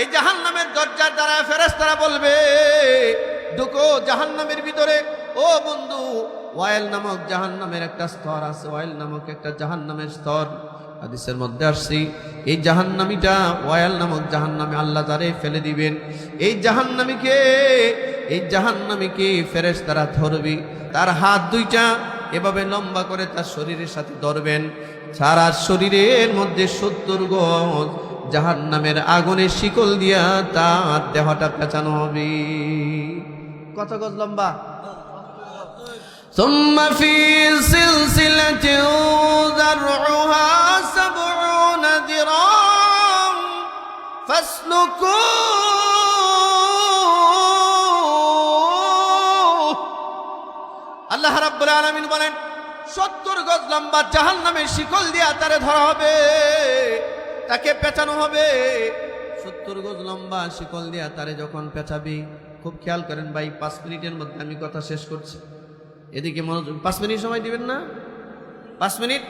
এই জাহান নামের দরজার দ্বারা ফেরেস তারা বলবে, ঢুকো জাহান নামের ভিতরে। ও বন্ধু, ওয়াইল নামক জাহান নামের একটা স্তর আছে, ওয়াইল নামক একটা জাহান নামের স্তর। হাদিসের মধ্যে আসছি, এই জাহান্নামীটা ওয়াইল নামক জাহান্নামে আল্লাহ তারে ফেলে দিবেন। এই জাহান্নামীকে এই জাহান্নামীকে ফেরেস তারা ধরবি। তার হাত দুইটা এভাবে লম্বা করে তার শরীরের সাথে ধরবেন। সারা শরীরের মধ্যে সত্তর গজ জাহান নামের আগুনের শিকল দিয়া তার দেহটা পেঁচানো হবে কত গজ লম্বা ثم في سلسلة ذرعها سبعون ذراعا فاسلكوه আল্লাহ রাব্বুল আলামিন বলেন সত্তর গজ লম্বা জাহান নামে শিকল দিয়া তারে ধরা হবে তাকে পেঁচানো হবে। সত্তর গজ লম্বা শিকল দিয়া তারে যখন পেঁচাবি, খুব খেয়াল করেন ভাই, পাঁচ মিনিটের মধ্যে আমি কথা শেষ করছি। এদিকে মনোযোগ, পাঁচ মিনিট সময় দিবেন না? পাঁচ মিনিট?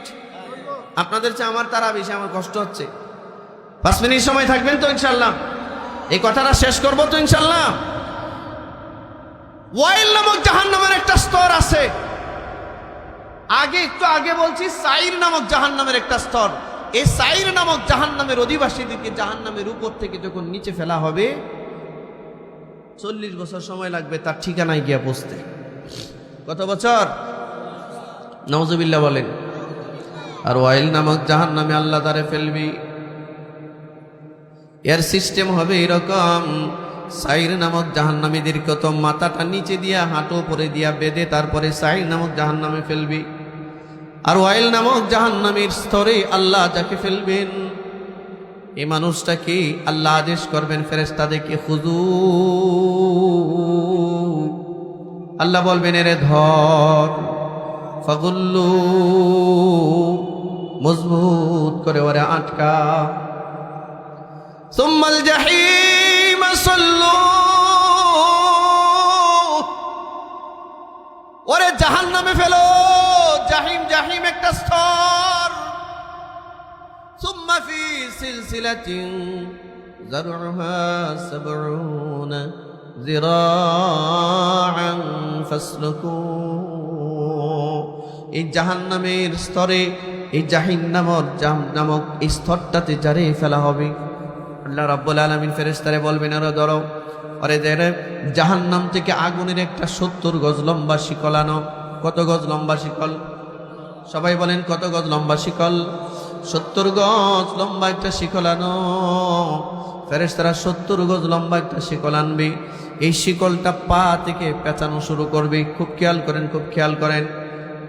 আপনাদের চেয়ে আমার তারা বেশি, আমার কষ্ট হচ্ছে। পাঁচ মিনিট সময় থাকবেন তো ইনশাল্লাহ এই কথাটা শেষ করব তো ইনশাল্লাহ ওয়াইল নামক জাহান নামের একটা স্তর আছে। আগে, একটু আগে বলছি সাইল নামক জাহান নামের একটা স্তর। এই সাইর নামক জাহান নামের অধিবাসীদেরকে জাহান নামের উপর থেকে যখন নিচে ফেলা হবে, চল্লিশ বছর সময় লাগবে তার ঠিকানায় গিয়া পৌঁছতে। কত বছর? নওজবিল্লা বলেন। আর ওয়াইল নামক জাহান নামে আল্লাহ তারে ফেলবি। এর সিস্টেম হবে এরকম, সাইর নামক জাহান্নামীদের কত মাথাটা নিচে দিয়া, হাঁটু পরে দিয়া বেঁধে তারপরে সাইর নামক জাহান্নামে ফেলবি। আর ওয়াইল নামক জাহান্নামের স্তরে আল্লাহ যাকে ফেলবেন মানুষটা মানুষটাকে আল্লাহ আদেশ করবেন ফেরেস্তাদেরকে হুজু আল্লাহ বলবেন, এরে ধর। ফগুল্লু। মজবুত করে ওরে আটকা। সোম্মাল জাহিম সাল্লু। ওরে জাহান নামে ফেলো জাহিম জাহিম একটা স্তর ثم في سلسلة زرعها سبعون ذراعا فاسلكوه এই জাহান্নামের স্তরে এই জাহিন নামক জাহান নামক এই স্তরটাতে যারে ফেলা হবে আল্লাহ রাব্বুল আলামিন ফেরেশতারে বলবেন আরে ধরো আরে দেরে জাহান্নাম থেকে আগুনের একটা সত্তর গজ লম্বা শিকল আনো। কত গজ লম্বা শিকল? সবাই বলেন, কত গজ লম্বা শিকল? সত্তর গজ লম্বা একটা শিকল আনো। ফেরেশতারা, সত্তর গজ লম্বা একটা শিকল আনবে। এই শিকলটা পা থেকে পেঁচানো শুরু করবে। খুব খেয়াল করেন, খুব খেয়াল করেন।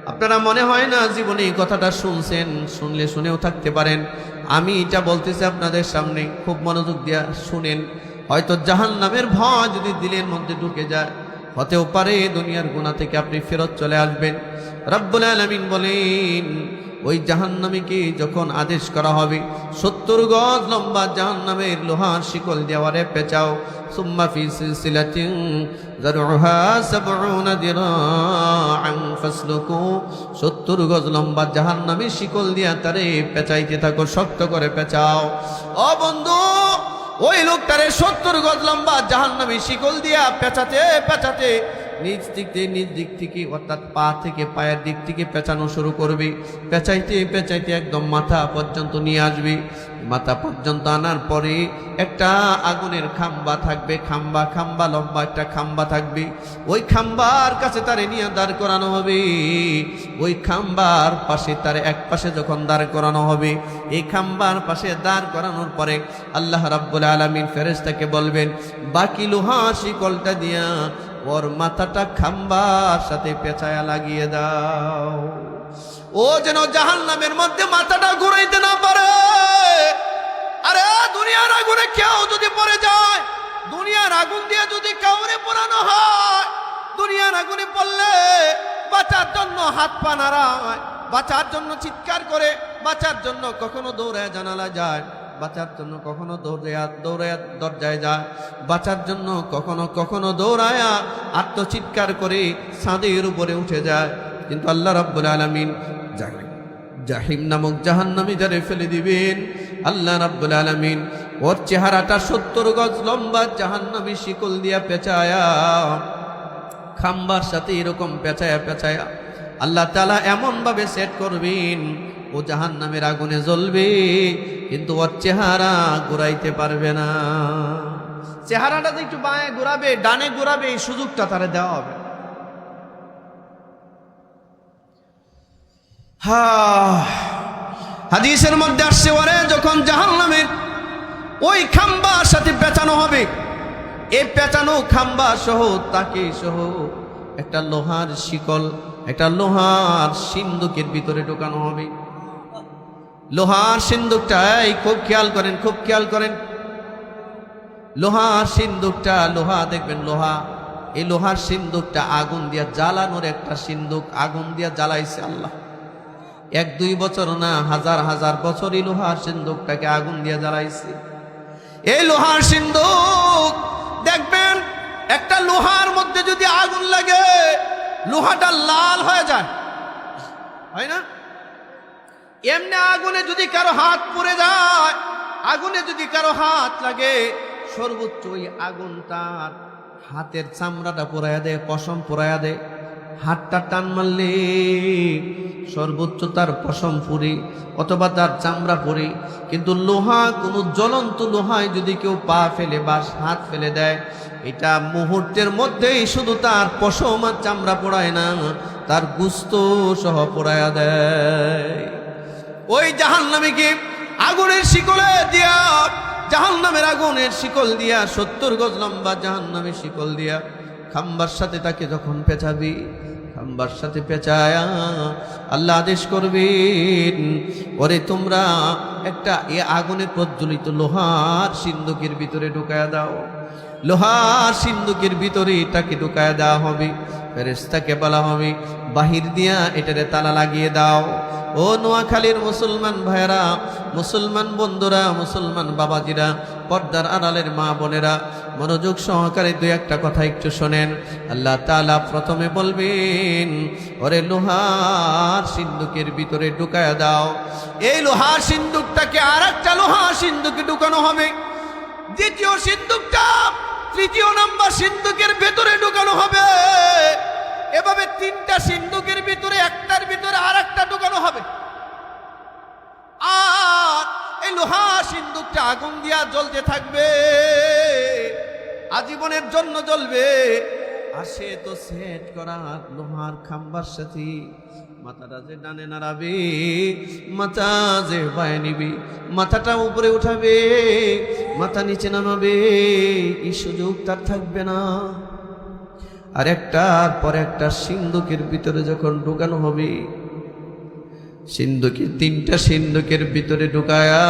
আপনারা মনে হয় না জীবনে এই কথাটা শুনছেন? শুনলে শুনেও থাকতে পারেন। আমি এটা বলতেছি আপনাদের সামনে। খুব মনোযোগ দিয়া শুনেন। হয়তো জাহান নামের ভয় যদি দিলের মধ্যে ঢুকে যায়। হতেও পারে দুনিয়ার গুণা থেকে আপনি ফেরত চলে আসবেন। রব্বুল আলমিন বলেন, ওই জাহান্নামীকে যখন আদেশ করা হবে, সত্তর গজ লম্বা জাহান্নামের লোহার শিকল দেওয়ারে পেঁচাও। সুম্মা গজ লম্বা জাহান্নামের শিকল দিয়া তারে পেঁচাইতে থাকো, শক্ত করে পেঁচাও। ও ওই লোকটারে সত্তর গজ লম্বা জাহান্নামী শিকল দিয়া পেঁচাতে পেঁচাতে নিজ দিক দিয়ে নিজ দিক থেকে, অর্থাৎ পা থেকে, পায়ের দিক থেকে পেঁচানো শুরু করবে। পেঁচাইতে পেঁচাইতে একদম মাথা পর্যন্ত নিয়ে আসবে। মাথা পর্যন্ত আনার পরে একটা আগুনের খাম্বা থাকবে, খাম্বা খাম্বা, লম্বা একটা খাম্বা থাকবে। ওই খাম্বার কাছে তারে নিয়ে দাঁড় করানো হবে। ওই খাম্বার পাশে তার এক পাশে যখন দাঁড় করানো হবে, এই খাম্বার পাশে দাঁড় করানোর পরে আল্লাহ রাব্বুল আলামিন ফেরেশতাকে বলবেন, বাকি লোহা শিকলটা দিয়া ওর মাথাটা খাম্বার সাথে পেঁচায়া লাগিয়ে দাও। ও যেন জাহান নামের মধ্যে মাথাটা ঘুরাইতে না পারে। আরে, দুনিয়ার আগুনে কেউ যদি পড়ে যায়, দুনিয়ার আগুন দিয়ে যদি কাউরে পোড়ানো হয়, দুনিয়ার আগুনে পড়লে বাঁচার জন্য হাত পা নাড়ায়, বাঁচার জন্য চিৎকার করে, বাঁচার জন্য কখনো দৌড়ায় জানালা যায়। বাঁচার জন্য কখনো দৌড়ায়া দৌড়ায়া দরজায় যায় বাঁচার জন্য কখনো কখনো দৌড়ায়া, আত্মচিৎকার করে ছাদের উপরে উঠে যায় কিন্তু আল্লাহ রাব্বুল আলামিন জাহিম নামক জাহান্নামী যারে ফেলে দিবেন। আল্লাহ রাব্বুল আলামিন ওর চেহারাটা সত্তর গজ লম্বা জাহান্নামী শিকল দিয়া পেঁচায়া, খাম্বার সাথে এরকম পেঁচায়া পেঁচায়া আল্লাহ তালা এমনভাবে সেট করবেন ও জাহান নামের আগুনে জ্বলবে, কিন্তু ওর চেহারা ঘুরাইতে পারবে না। চেহারাটা তো একটু বাঁয়ে ঘুরাবে, ডানে ঘুরাবে, এই সুযোগটা তারা দেওয়া হবে। হা, হাদিসের মধ্যে আসছে, ওরে যখন জাহান নামের ওই খাম্বার সাথে পেঁচানো হবে, এই পেঁচানো খাম্বা সহ, তাকে সহ একটা লোহার শিকল, একটা লোহার সিন্দুকের ভিতরে ঢোকানো হবে। লোহার সিন্দুকটা, এই খুব খেয়াল করেন, খুব খেয়াল করেন। লোহার সিন্দুকটা, লোহা দেখবেন, লোহা। এই লোহার সিন্দুকটা আগুন দিয়া জ্বালানোর একটা সিন্দুক, আগুন দিয়া জ্বালাইছে আল্লাহ। এক, দুই বছর না, হাজার হাজার বছরই লোহার সিন্দুকটাকে আগুন দিয়া জ্বালাইছে। এই লোহার সিন্দুক, দেখবেন, একটা লোহার মধ্যে যদি আগুন লাগে, লোহাটা লাল হয়ে যায়। হয় না? এমনি আগুনে যদি কারও হাত পুড়ে যায়, আগুনে যদি কারও হাত লাগে, সর্বোচ্চ ওই আগুন তার হাতের চামড়াটা পোড়াইয়া দেয় পশম পোড়াইয়া দেয় হাতটা টান মারলে সর্বোচ্চ তার পশম পুরি অথবা তার চামড়া পরি কিন্তু লোহা, কোনো জ্বলন্ত লোহায় যদি কেউ পা ফেলে বা হাত ফেলে দেয়, এটা মুহূর্তের মধ্যেই শুধু তার পশম আর চামড়া পোড়ায় না, তার গুস্ত সহ পোড়ায়া দেয়। ওই জাহান নামীকে আগুনের শিকলে দিয়া জাহান নামের আগুনের শিকল দিয়া, সত্তর গজ লম্বা জাহান নামের শিকল দিয়া খাম্বার সাথে তাকে যখন পেঁচাবি, খাম্বার সাথে পেঁচায়া আল্লাহ আদেশ করবেন, ওরে তোমরা একটা এ আগুনে প্রজ্বলিত লোহার সিন্ধুকের ভিতরে ঢুকায়া দাও। লোহার সিন্ধুকের ভিতরে তাকে ঢুকায়া দেওয়া হবে ফেরেস্তাকে বলা হবে বাহির দিয়া এটারে তালা লাগিয়ে দাও। ও নোয়াখালীর মুসলমান ভাইয়েরা, মুসলমান বন্ধুরা, মুসলমান বাবাজিরা, পর্দার আড়ালের মা বোনেরা, মনোযোগ সহকারে দু একটা কথা একটু শোনেন। আল্লাহ তালা প্রথমে বলবেন, ওরে লোহার সিন্ধুকের ভিতরে ঢুকায়া দাও। এই লোহার সিন্ধুকটাকে আর একটা লোহার সিন্ধুকে ঢুকানো হবে। দ্বিতীয় সিন্ধুকটা তৃতীয় নাম্বার সিন্ধুকের ভেতরে ঢুকানো হবে। এভাবে তিনটা সিন্ধুকের ভিতরে একটার ভিতরে আর একটা ঢুকানো হবে। আর এই লোহা সিন্ধুকটা আগুন দিয়া জ্বলতে থাকবে, আজীবনের জন্য জ্বলবে। আর সে তো সেট করা লোহার খাম্বার সাথে। মাথাটা যে ডানে নাড়াবে, মাথা যে বায়ে নিবি, মাথাটা উপরে উঠাবে, মাথা নিচে নামাবে, এই সুযোগ তার থাকবে না। আর একটার পর একটা সিন্ধুকের ভিতরে যখন ঢুকানো হবে সিন্ধুকের তিনটা সিন্ধুকের ভিতরে ঢুকায়া,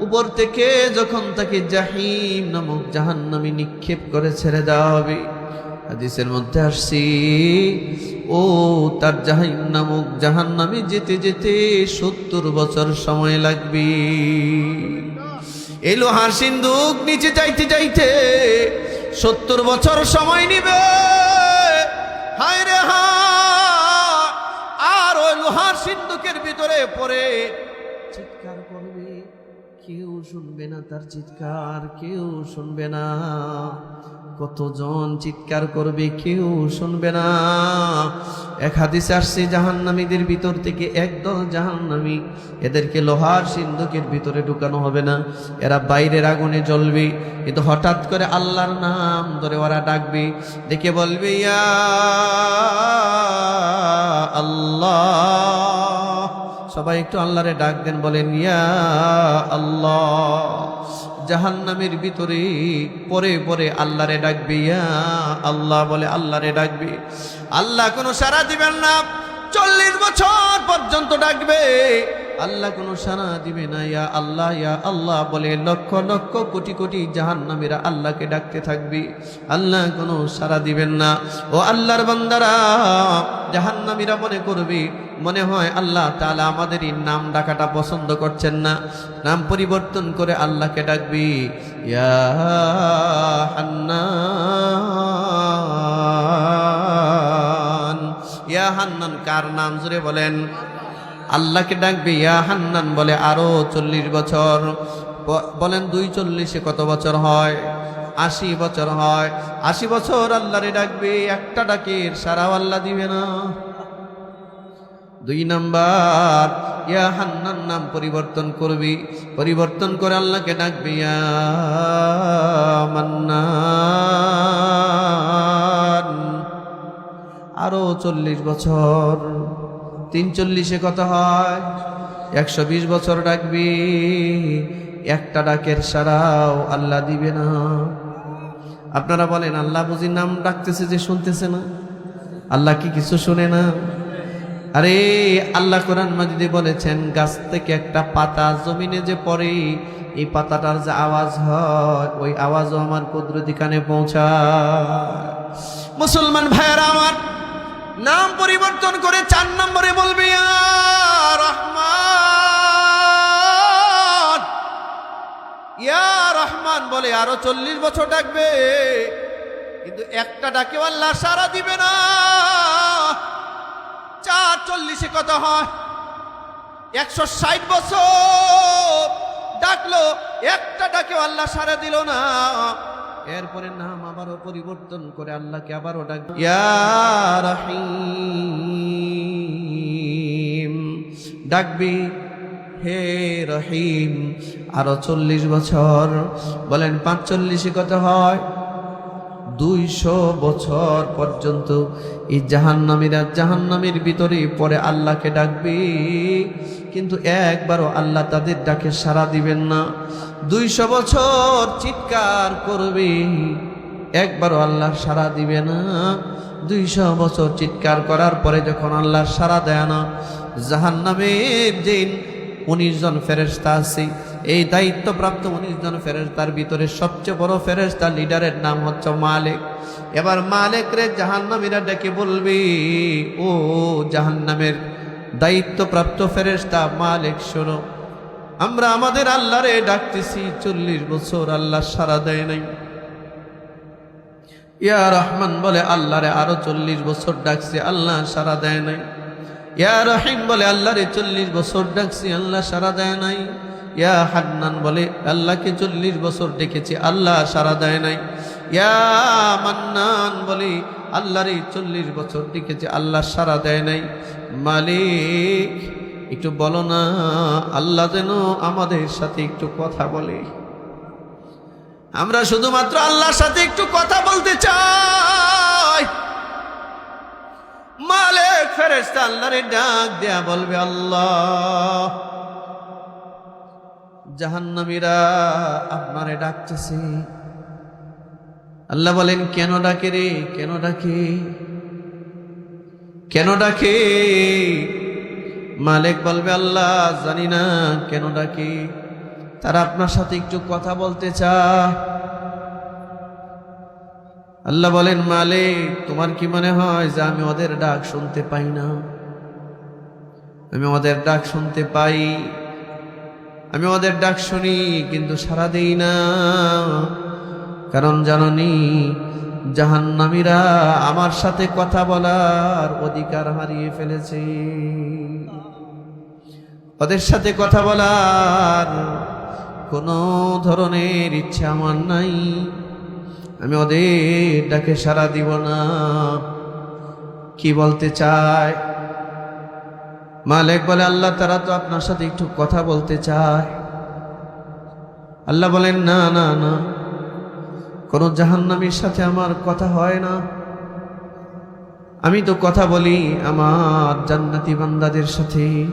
উপর থেকে যখন তাকে জাহিম নামক জাহান্নামী নিক্ষেপ করে ছেড়ে দেওয়া হবে, হাদিসের মধ্যে আসছি, ও তার জাহিম নামক জাহান্নামী যেতে যেতে সত্তর বছর সময় লাগবে। এই লোহার সিন্ধুক নিচে যাইতে যাইতে সত্তর বছর সময় নিবে। হায় রে আর ওই লোহার সিন্ধুকের ভিতরে পড়ে চিৎকার করবে। কেউ শুনবে না তার চিৎকার, কেউ শুনবে না। কতজন চিৎকার করবে কেউ শুনবে না। এক হাদিসে আসছে, জাহান্নামীদের ভিতর থেকে একদল জাহান্নামী, এদেরকে লোহার সিন্ধুকের ভিতরে ঢুকানো হবে না। এরা বাইরের আগুনে জ্বলবে, কিন্তু হঠাৎ করে আল্লাহর নাম ধরে ওরা ডাকবে, দেখে বলবে, ইয়া আল্লাহ। সবাই একটু আল্লাহরে ডাক দেন, বলেন, ইয়া আল্লাহ। জাহান্নামের ভিতরে পরে পরে আল্লাহরে ডাকবে, ইয়া আল্লাহ বলে, আল্লাহরে ডাকবে। আল্লাহ কোনো সারা দিবেন না, চল্লিশ বছর পর্যন্ত ডাকবে। আল্লাহ কোনো সারা দিবে না, ইয়া আল্লাহ ইয়া আল্লাহ বলে, লক্ষ লক্ষ কোটি কোটি জাহান্নামীরা আল্লাহকে ডাকতে থাকবে। আল্লাহ কোনো সারা দিবেন না। ও আল্লাহর বান্দারা, জাহান্নামীরা মনে করবে মনে হয় আল্লাহ তাআলা আমাদের এই নাম ডাকাটা পছন্দ করছেন না। নাম পরিবর্তন করে আল্লাহকে ডাকবি। ইয়া হান্নান। হান্নান কার নাম জুড়ে বলেন? আল্লাহকে ডাকবে। ইয়া হান্নান বলে আরও চল্লিশ বছর। বলেন দুই চল্লিশে কত বছর হয়? আশি বছর হয়। আশি বছর আল্লাহরে ডাকবে। একটা ডাকের সারাও আল্লাহ দিবে না। দুই নাম্বার, ইয়া হান্নান নাম পরিবর্তন করবি, পরিবর্তন করে আল্লাহকে ডাকবি আরও চল্লিশ বছর, তিন চল্লিশে কত হয়, একশো বিশ বছর ডাকবি, একটা ডাকের সারাও আল্লাহ দিবে না। আপনারা বলেন, আল্লাহ বুঝি নাম ডাকতেছে যে শুনতেছে না? আল্লাহ কি কিছু শুনে না? আরে, আল্লাহ কোরআন মাজিদে বলেছেন, গাছ থেকে একটা পাতা জমিনে যে পড়ে, এই পাতাটার যে আওয়াজ হয়, ওই আওয়াজও আমার কুদরতি কানে পৌঁছায়। মুসলমান ভাইয়ারা আমার, নাম পরিবর্তন করে চার নম্বরে বলবে রহমান। ইয়া রহমান বলে, আরও চল্লিশ বছর ডাকবে, কিন্তু একটা ডাকে আল্লাহ সারা দিবে না। চার চল্লিশে কত হয়? একশো ষাট বছর। ডাকলো, একটা ডাকে আল্লাহ সারা দিল না। এরপরে নাম আবারও পরিবর্তন করে আল্লাহকে আবারও ডাক রহিম। ডাকবি, হে রহিম। আরও চল্লিশ বছর। বলেন, পাঁচচল্লিশে কত হয়? দুইশো বছর পর্যন্ত এই জাহান্নামীরা জাহান্নামীর ভিতরে পরে আল্লাহকে ডাকবে। কিন্তু একবারও আল্লাহ তাদের ডাকে সাড়া দিবেন না। দুইশো বছর চিৎকার করবে, একবারও আল্লাহ সাড়া দিবে না। দুইশো বছর চিৎকার করার পরে যখন আল্লাহ সাড়া দেয় না, জাহান্নামের যে উনিশ জন ফেরেস্তা আছে। এই দায়িত্বপ্রাপ্ত উনিশ জন ফেরেস্তার ভিতরে সবচেয়ে বড় ফেরেস্তা লিডারের নাম হচ্ছে মালিক। এবার মালিক রে জাহান্নামীরা ডেকে বলবি, ও জাহান্নামের দায়িত্বপ্রাপ্ত ফেরেস্তা মালিক, শোনো। আমরা আমাদের আল্লাহরে ডাকতেছি, চল্লিশ বছর আল্লাহ সারা দেয় নাই। ইয়া রহমান বলে, আল্লাহরে আরও চল্লিশ বছর ডাকছি, আল্লাহ সারা দেয় নাই। ইয়া রহিম বলে, আল্লাহরে চল্লিশ বছর ডাকছি, আল্লাহ সারা দেয় নাই। ইয়া হান্নান বলে, আল্লাহকে চল্লিশ বছর ডেকেছি, আল্লাহ সারা দেয় নাই। ইয়া মান্নান বলে, আল্লাহরে চল্লিশ বছর ডেকেছি, আল্লাহ সারা দেয় নাই। মালিক, একটু বলো না, আল্লাহ যেন আমাদের সাথে একটু কথা বলে। আমরা শুধুমাত্র আল্লাহর সাথে একটু কথা বলতে চাই। ফেরেস্তা আল্লাহরে ডাক দেয়া বলবে, আল্লাহ, জাহান্নামীরা আপনারে ডাকতেছে। আল্লাহ বলেন, কেন ডাকে রে? কেন ডাকে? কেন ডাকে? মালিক বলবে, আল্লাহ, জানি না কেন ডাকে। তারা আপনার সাথে একটু কথা বলতে চায়। আল্লাহ বলেন, মালিক, তোমার কি মনে হয় যে আমি ওদের ডাক শুনতে পাই না? আমি ওদের ডাক শুনতে পাই, আমি ওদের ডাক শুনি, কিন্তু সারা দেই না। কারণ জাননি, জাহান্নামীরা আমার সাথে কথা বলার অধিকার হারিয়ে ফেলেছে। ওদের সাথে কথা বলার কোনো ধরনের ইচ্ছা আমার নাই। আমি ওদের ডাকে সারা দিব না। কি বলতে চায়? মালিক বলে, আল্লাহ তারা তো আপনার সাথে একটু কথা বলতে চায়। আল্লাহ বলেন, না না না। কোনো জাহান্নামীর সাথে আমার কথা হয় না। আমি তো কথা বলি আমার জান্নাতি বান্দাদের সাথে।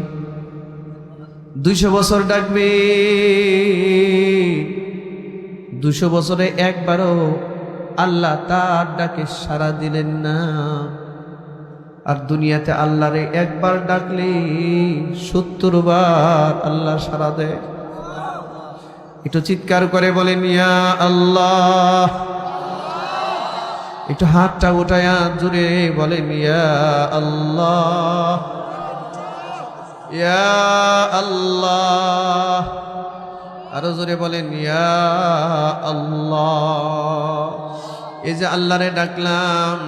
দুইশো বছর ডাকবে। দুশো বছরে একবারও আল্লাহ তার ডাকে সারা দিলেন না। আর দুনিয়াতে আল্লাহরে একবার ডাকলে সত্তর বার আল্লাহ সারা দেয়। একটু চিৎকার করে বলেন, ইয়া আল্লাহ। একটু হাতটা উঠায়া জুড়ে বলেন, ইয়া আল্লাহ। ইয়া আল্লাহ। আরও জোরে বলেন, ইয়া আল্লাহ। এই যে আল্লাহরে ডাকলাম,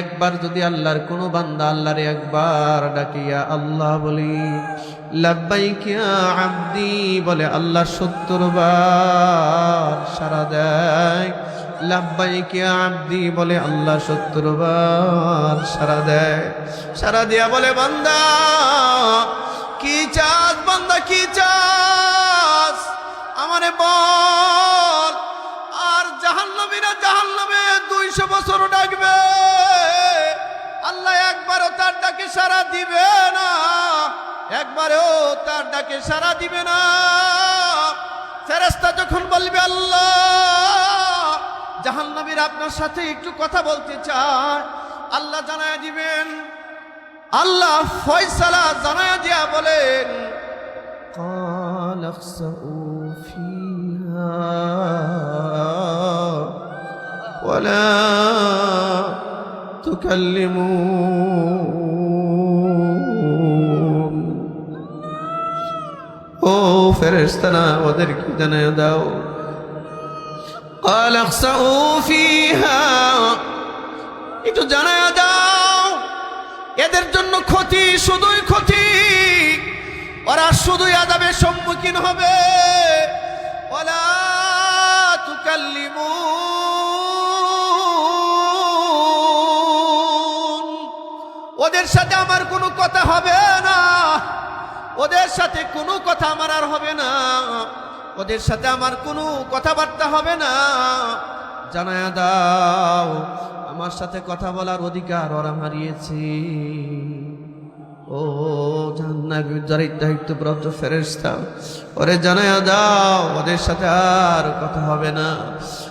একবার যদি আল্লাহর কোনো বান্দা আল্লাহরে একবার ডাকিয়া আল্লাহ বলি লাব্বাইকিয়া আব্দি, বলে, আল্লাহ সত্তর বার সারা দেয়। লাব্বাইকিয়া আব্দি, বলে, আল্লাহ সত্তর বার সারা দেয়। সারা দিয়া বলে, বান্দা, কি চাস বান্দা, কি চাস? আমারে বল। দুইশো বছর ডাকবে আল্লাহ একবারও তার ডাকে সারা দিবে না একবারও তার ডাকে সারা দিবে না ফেরেস্তা যখন বলবে আল্লাহ জাহান্নবীর আপনার সাথে একটু কথা বলতে চায় আল্লাহ জানায় দিবেন আল্লাহ ফয়সালা জানায় দিয়া বলেন قال اخسئوا فيها ولا تكلمون ও ফেরেশতারা ওদেরকে জানায় দাও قال اخسئوا فيها একটু জানায় দাও এদের জন্য ক্ষতি শুধুই ক্ষতি ওরা শুধুই আদাবের সম্মুখীন হবে ওলা তুকাল্লিমুন ওদের সাথে আমার কোনো কথা হবে না। ওদের সাথে কোনো কথা আমার আর হবে না। ওদের সাথে আমার কোনো কথাবার্তা হবে না। জানায়া দাও, আমার সাথে কথা বলার অধিকার ওরা হারিয়েছে। ও জান্নাতের দায়িত্বপ্রাপ্ত ফেরেশতা, ওরে জানায়া দাও, ওদের সাথে আর কথা হবে না।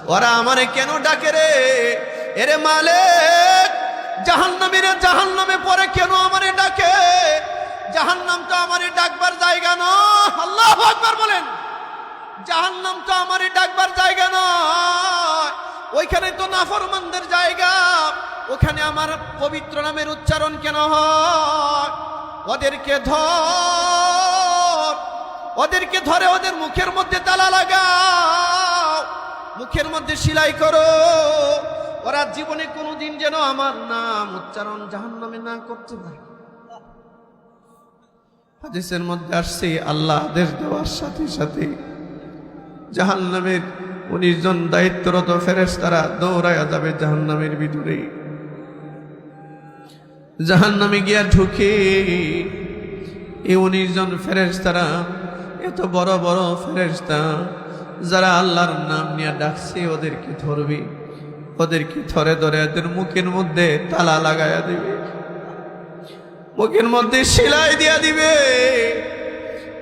ওরা আমারে কেন ডাকে রে? এরে মালিক জাহান্নামীরা জাহান্নামে পরে কেন আমারে ডাকে? জাহান্নাম তো আমারে ডাকবার জায়গা না। আল্লাহ আকবার বলেন। জাহান্নাম তো আমারে ডাকবার জায়গা নয় ওইখানে তো নাফরমানদের জায়গা। ওখানে আমার পবিত্র নামের উচ্চারণ কেন হয়? ওদেরকে ধর। ওদেরকে ধরে ওদের মুখের মধ্যে তালা লাগাও। মুখের মধ্যে সিলাই করো। ওরা জীবনে কোনোদিন যেন আমার নাম উচ্চারণ জাহান্নামে না করতে পারে। হাদিসের মধ্যে আসছে, আল্লাহ আদেশ দেওয়ার সাথে সাথে জাহান্নামের উনিশ জন দায়িত্বরত ফেরেস তারা দৌড়ায়া যাবে জাহান্নামের ভিতরে। জাহান্নামে গিয়া ঢুকে এই উনিশ জন ফেরেস তারা এত বড় বড় ফেরেস্তা যারা আল্লাহর নাম নিয়ে ডাকছে ওদেরকে ধরবে। ওদেরকে ধরে ধরে এদের মুখের মধ্যে তালা লাগাইয়া দিবে। মুখের মধ্যে সেলাই দিয়া দিবে।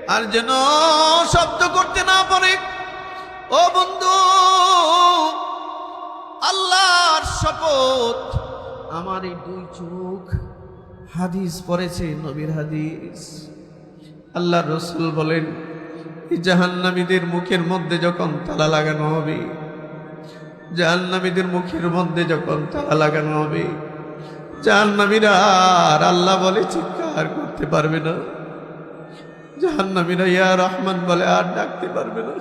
আর যেন শব্দ করতে না পারে। ও বন্ধু, আল্লাহর শপথ। আমার এই দুই চোখ হাদিস পড়েছে, নবীর হাদিস। আল্লাহ রসুল বলেন জাহান্নামীদের মুখের মধ্যে যখন তালা লাগানো হবে জাহান্নামীদের মুখের মধ্যে যখন তালা লাগানো হবে, জাহান্নামীরা আর আল্লাহ বলে চিৎকার করতে পারবে না। জাহান্নামীরা ইয়া রহমান বলে আর ডাকতে পারবে না।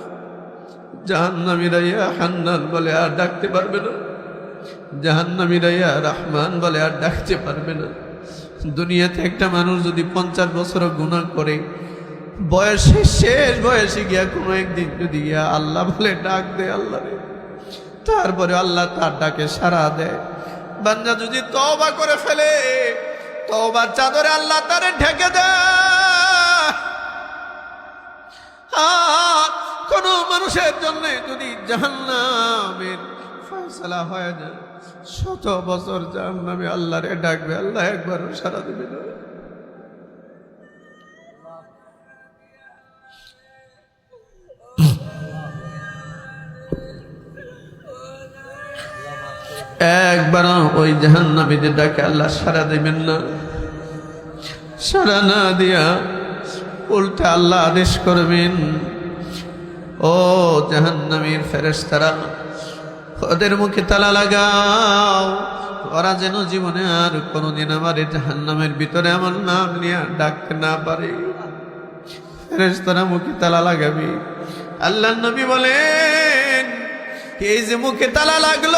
জাহান্নামীরা ইয়া হান্নান বলে আর ডাকতে পারবে না। জাহান্নামীরা ইয়া রহমান বলে আর ডাকতে পারবে না। দুনিয়াতে একটা মানুষ যদি পঞ্চাশ বছর গুণা করে বয়সে শেষ বয়সে গিয়া কোনো একদিন যদি ইয়া আল্লাহ বলে ডাক দে আল্লাহ রে তারপরে আল্লাহ তার ডাকে সারা দেয়। বান্দা যদি তওবা করে ফেলে, তওবার চাদরে আল্লাহ তারে ঢেকে দেয়। কোন মানুষের জন্য যদি জাহান্নামের ফয়সালা হয়ে যায়, শত বছর জাহান্নামে আল্লাহরে ডাকবে, আল্লাহ একবারও সারা দেবে না। একবার ওই জাহান্নামীদের ডাকে আল্লাহ সারা দেবেন না। সারা না দিয়া উল্টা আল্লাহ আদেশ করবেন। ও জাহান্নামীর ফেরেশতারা, ওদের মুখে তালা লাগাও। ওরা যেন জীবনে আর কোনোদিন আমার এই জাহান্নামের ভিতরে আমার নাম নিয়ে ডাকতে না পারে। ফেরেশতারা মুখে তালা লাগাবি। আল্লাহ নবী বলেন, এই যে মুখে তালা লাগল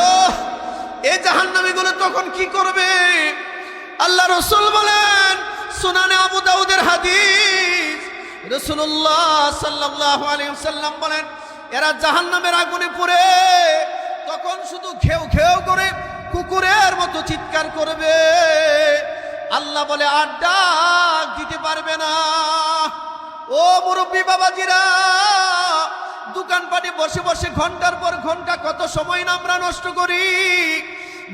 এই জাহান্নামীগুলো তখন কি করবে? আল্লাহ রসুল বলেন, সুনানে আবু দাউদের হাদিস। রসুল্লাহ সাল্লাহ সাল্লাম বলেন, এরা জাহান্নামের আগুনে পড়ে, তখন শুধু ঘেউ ঘেউ করে কুকুরের মতো চিৎকার করবে। আল্লাহ বলে, আর ডাক দিতে পারবে না। ও মুরব্বী বাবাজিরা দোকানপাটে বসে বসে ঘণ্টার পর ঘণ্টা কত সময় না আমরা নষ্ট করি।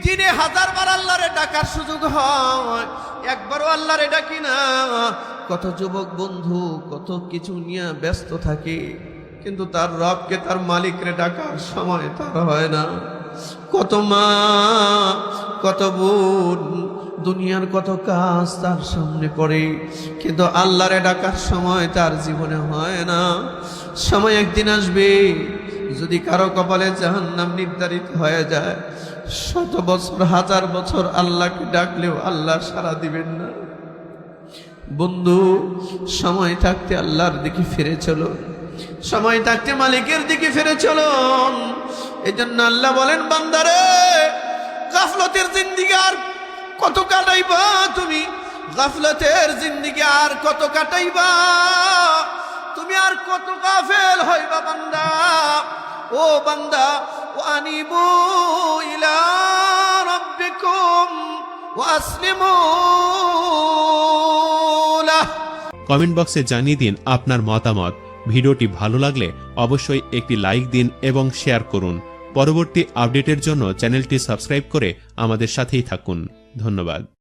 দিনে হাজার বার আল্লাহরে ডাকার সুযোগ হয়, একবারও আল্লাহরে ডাকি না। কত যুবক বন্ধু, কত কিছু নিয়ে ব্যস্ত থাকে, কিন্তু তার রবকে, তার মালিকরে ডাকার সময় তার হয় না। কত মা, কত বোন, দুনিয়ার কত কাজ তার সামনে পড়ে, কিন্তু আল্লাহরে ডাকার সময় তার জীবনে হয় না। সময় একদিন আসবে যদি কারও কপালে জাহান্নাম নির্ধারিত হয়ে যায়। শত বছর, হাজার বছর আল্লাহকে ডাকলেও আল্লাহ সারা দিবেন না। বন্ধু, সময় থাকতে আল্লাহর দিকে ফিরে চলো সময় থাকতে মালিকের দিকে ফিরে চলুন। এই জন্য আল্লাহ বলেন, বান্দারে, গাফলতের জিন্দিগি আর কত কাটাইবা তুমি? গাফলতের জিন্দিগি আর কত কাটাইবা? তুমি আর কত গাফেল হইবা বান্দা? ও বান্দা ও আনিবু ইলা ওয়াসলিমু লাহ। কমেন্ট বক্সে জানিয়ে দিন আপনার মতামত। ভিডিওটি ভালো লাগলে অবশ্যই একটি লাইক দিন এবং শেয়ার করুন। পরবর্তী আপডেটের জন্য চ্যানেলটি সাবস্ক্রাইব করে আমাদের সাথেই থাকুন। ধন্যবাদ।